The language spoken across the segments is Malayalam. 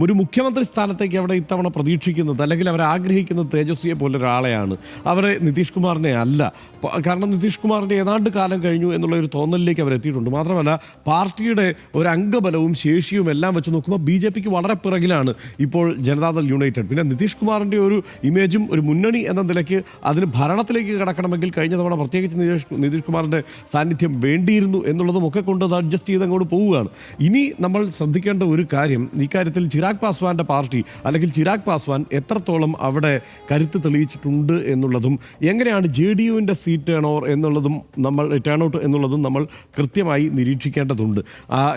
ഒരു മുഖ്യമന്ത്രി സ്ഥാനത്തേക്ക് അവിടെ ഇത്തവണ പ്രതീക്ഷിക്കുന്നത് അല്ലെങ്കിൽ അവർ ആഗ്രഹിക്കുന്നത് തേജസ്വിയെ പോലെ ഒരാളെയാണ്. അവരെ നിതീഷ് കുമാറിനെ അല്ല. കാരണം നിതീഷ് കുമാറിന്റെ ഏതാണ്ട് കാലം കഴിഞ്ഞു എന്നുള്ള ഒരു തോന്നലിലേക്ക് അവരെത്തിയിട്ടുണ്ട് മാത്രമല്ല പാർട്ടിയുടെ ഒരു അംഗബലവും ശേഷിയും എല്ലാം വെച്ച് നോക്കുമ്പോൾ ബി ജെ പിക്ക് വളരെ പിറകിലാണ് ഇപ്പോൾ ജനതാദൾ യുണൈറ്റഡ്. പിന്നെ നിതീഷ് കുമാറിന്റെ ഒരു ഇമേജും ഒരു മുന്നണി എന്ന നിലയ്ക്ക് അതിന് ഭരണത്തിലേക്ക് കടക്കണമെങ്കിൽ കഴിഞ്ഞ തവണ പ്രത്യേകിച്ച് നിതീഷ് നിതീഷ് കുമാറിന്റെ സാന്നിധ്യം വേണ്ടിയിരുന്നു എന്നുള്ളതും ഒക്കെ കൊണ്ട് അത് അഡ്ജസ്റ്റ് ചെയ്ത് അങ്ങോട്ട് പോവുകയാണ്. ഇനി നമ്മൾ ശ്രദ്ധിക്കേണ്ട ഒരു കാര്യം ഇക്കാര്യത്തിൽ കാര്യത്തിൽ ചിരാഗ് പാസ്വാന്റെ പാർട്ടി അല്ലെങ്കിൽ ചിരാഗ് പാസ്വാൻ എത്രത്തോളം അവിടെ കരുത്ത് തെളിയിച്ചിട്ടുണ്ട് എന്നുള്ളതും എങ്ങനെയാണ് ജെ ഡി യുവിന്റെ സീറ്റ് ടേൺ ഓവർ എന്നുള്ളതും നമ്മൾ ടേൺ ഔട്ട് എന്നുള്ളതും നമ്മൾ കൃത്യമായി നിരീക്ഷിക്കേണ്ടതുണ്ട്.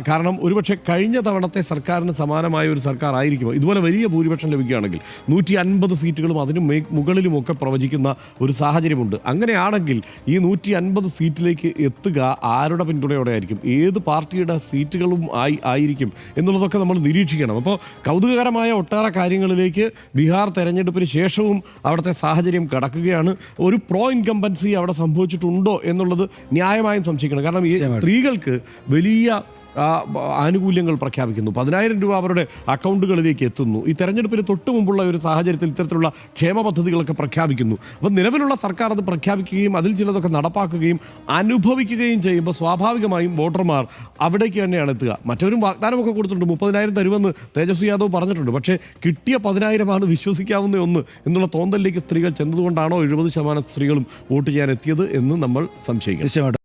കാരണം ഒരുപക്ഷെ കഴിഞ്ഞ തവണത്തെ സർക്കാരിന് സമാനമായ ഒരു സർക്കാർ ആയിരിക്കുമോ ഇതുപോലെ വലിയ ഭൂരിപക്ഷം ലഭിക്കുകയാണെങ്കിൽ നൂറ്റി അൻപത് സീറ്റുകളും അതിന് മുകളിലുമൊക്കെ പ്രവചിക്കുന്ന ഒരു സാഹചര്യമുണ്ട്. അങ്ങനെയാണെങ്കിൽ ഈ നൂറ്റി അൻപത് സീറ്റിലേക്ക് എത്തുക ആരുടെ പിന്തുണയോടെ ആയിരിക്കും ഏത് പാർട്ടിയുടെ സീറ്റുകളും ആയി ആയിരിക്കും എന്നുള്ളതൊക്കെ നമ്മൾ നിരീക്ഷിക്കണം. അപ്പോൾ കൗതുകകരമായ ഒട്ടേറെ കാര്യങ്ങളിലേക്ക് ബീഹാർ തെരഞ്ഞെടുപ്പിന് ശേഷവും അവിടുത്തെ സാഹചര്യം കടക്കുകയാണ്. ഒരു പ്രോ ഇൻകംബൻസി അവിടെ സംഭവിച്ചിട്ടുണ്ടോ എന്നുള്ളത് ന്യായമായും സംശയിക്കണം. കാരണം ഈ സ്ത്രീകൾക്ക് വലിയ ആനുകൂല്യങ്ങൾ പ്രഖ്യാപിക്കുന്നു. പതിനായിരം രൂപ അവരുടെ അക്കൗണ്ടുകളിലേക്ക് എത്തുന്നു. ഈ തെരഞ്ഞെടുപ്പിന് തൊട്ട് മുമ്പുള്ള ഒരു സാഹചര്യത്തിൽ ഇത്തരത്തിലുള്ള ക്ഷേമ പദ്ധതികളൊക്കെ പ്രഖ്യാപിക്കുന്നു. അപ്പം നിലവിലുള്ള സർക്കാർ അത് പ്രഖ്യാപിക്കുകയും അതിൽ ചിലതൊക്കെ നടപ്പാക്കുകയും അനുഭവിക്കുകയും ചെയ്യുമ്പോൾ സ്വാഭാവികമായും വോട്ടർമാർ അവിടേക്ക് തന്നെയാണ് എത്തുക. മറ്റവരും വാഗ്ദാനമൊക്കെ കൊടുത്തിട്ടുണ്ട്. മുപ്പതിനായിരം തരുമെന്ന് തേജസ്വി യാദവ് പറഞ്ഞിട്ടുണ്ട്. പക്ഷേ കിട്ടിയ പതിനായിരമാണ് വിശ്വസിക്കാവുന്ന ഒന്ന് എന്നുള്ള തോന്നലിലേക്ക് സ്ത്രീകൾ ചെന്നതുകൊണ്ടാണോ എഴുപത് ശതമാനം സ്ത്രീകളും വോട്ട് ചെയ്യാൻ എത്തിയത് എന്ന് നമ്മൾ നിശ്ചയമായിട്ടും.